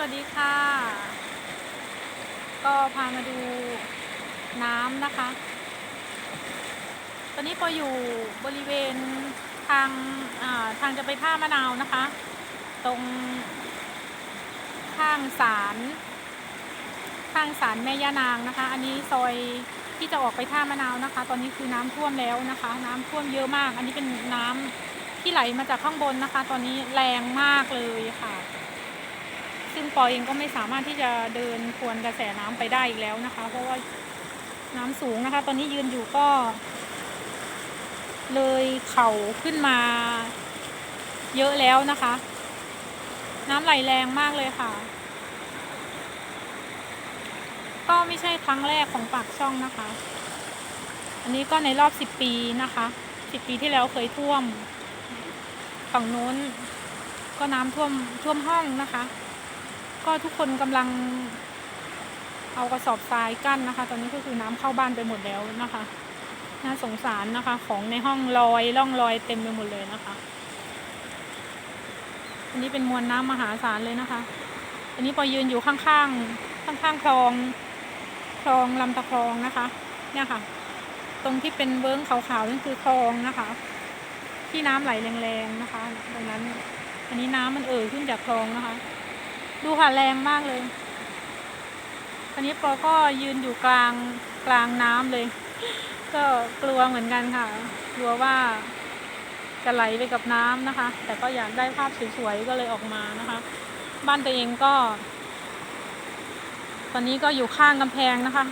สวัสดีค่ะ ก็พามาดูน้ำนะคะ ตอนนี้ปออยู่บริเวณทางาทางจะไปท่ามะนาวนะคะ ตรงข้างศาลข้างศาลแม่ย่านางนะคะ อันนี้ซอยที่จะออกไปท่ามะนาวนะคะ ตอนนี้คือน้ำท่วมแล้วนะคะ น้ำท่วมเยอะมาก อันนี้เป็นน้ำที่ไหลมาจากข้างบนนะคะ ตอนนี้แรงมากเลยค่ะ ซึ่งปอเองก็ไม่สามารถที่จะเดินทวนกระแสน้ำไปได้อีกแล้วนะคะ เพราะว่าน้ำสูงนะคะ ตอนนี้ยืนอยู่ก็ เลยเข่าขึ้นมา เยอะแล้วนะคะ น้ำไหลแรงมากเลยค่ะ ก็ไม่ใช่ครั้งแรกของปากช่องนะคะ อันนี้ก็ในรอบสิบปีนะคะสิบปีที่แล้วเคยท่วมฝั่งโน้นก็น้ำท่วมท่วมห้องนะคะ ก็ทุกคนกำลัง เอากระสอบทรายกั้นนะคะ ตอนนี้ก็คือน้ำเข้าบ้านไปหมดแล้วนะคะ น่าสงสารนะคะ ของในห้องลอยล่องลอยเต็มไปหมดเลยนะคะ อันนี้เป็นมวลน้ำมหาศาลเลยนะคะ อันนี้ปอยืนอยู่ข้างๆข้างๆคลองคลองลำตะคลองนะคะ เนี่ยค่ะ ตรงที่เป็นเบิ้งขาวๆนั่นคือคลองนะคะ ที่น้ำไหลแรงๆนะคะตรงนั้นอันนี้น้ำมันเอ่อขึ้นจากคลองนะคะ ดูค่ะแรงมากเลยตอนนี้ปอก็ยืนอยู่กลางกลางน้ำเลย ก็กลัวเหมือนกันค่ะ กลัวว่าจะไหลไปกับน้ำนะคะ แต่ก็อยากได้ภาพสวยๆก็เลยออกมานะคะ บ้านตัวเองก็ ตอนนี้ก็อยู่ข้างกำแพงนะคะ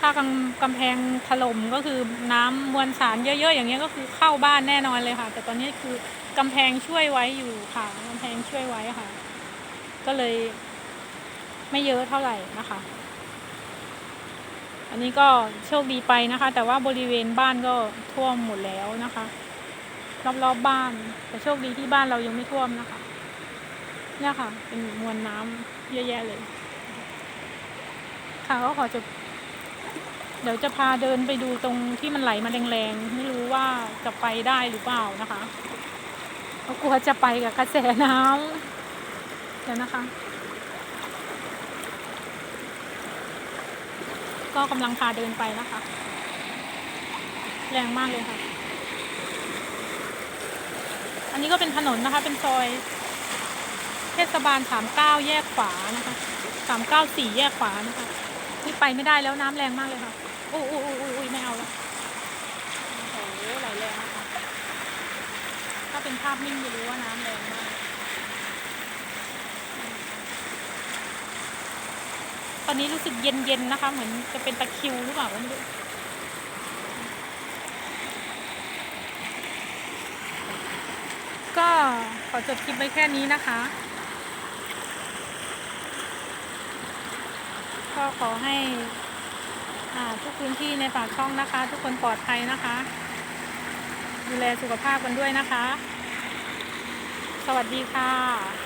ถ้ากำกำแพงถล่มก็คือน้ำมวลสารเยอะๆอย่างเงี้ยก็คือเข้าบ้านแน่นอนเลยค่ะ แต่ตอนนี้คือกำแพงช่วยไว้อยู่ค่ะกำแพงช่วยไว้ค่ะ ก็เลยไม่เยอะเท่าไหร่นะคะ อันนี้ก็โชคดีไปนะคะ แต่ว่าบริเวณบ้านก็ท่วมหมดแล้วนะคะ รอบๆบบ้าน แต่โชคดีที่บ้านเรายังไม่ท่วมนะคะเนี่ยค่ะ เป็นมวลน้ำเยอะแยะเลย ค่ะก็ขอจบเดี๋ยวจะพาเดินไปดูตรงที่มันไหลมาแรงๆ ไม่รู้ว่าจะไปได้หรือเปล่านะคะเพราะกลัวจะไปกับกระแสน้ำ เดี๋ยวนะคะ ก็กำลังพาเดินไปนะคะ แรงมากเลยค่ะ อันนี้ก็เป็นถนนนะคะ เป็นซอย เทศบาลสามเก้าแยกขวานะคะสามเก้าสี่แยกขวานะคะ นี่ไปไม่ได้แล้วน้ำแรงมากเลยค่ะโอ้โอ้โอ้โอ้โอ้ยไม่เอาแล้วโอ้โหไหลแรงนะคะถ้าเป็นภาพนิ่งจะรู้ว่าน้ำแรงมาก ตอนนี้รู้สึกเย็นๆนะคะ เหมือนจะเป็นตะคิวหรือเปล่าก็ไม่รู้ก็ขอจบคลิปไว้แค่นี้นะคะ ก็ขอให้อ่าทุกพื้นที่ในปากช่องนะคะ ทุกคนปลอดภัยนะคะ ดูแลสุขภาพกันด้วยนะคะ สวัสดีค่ะ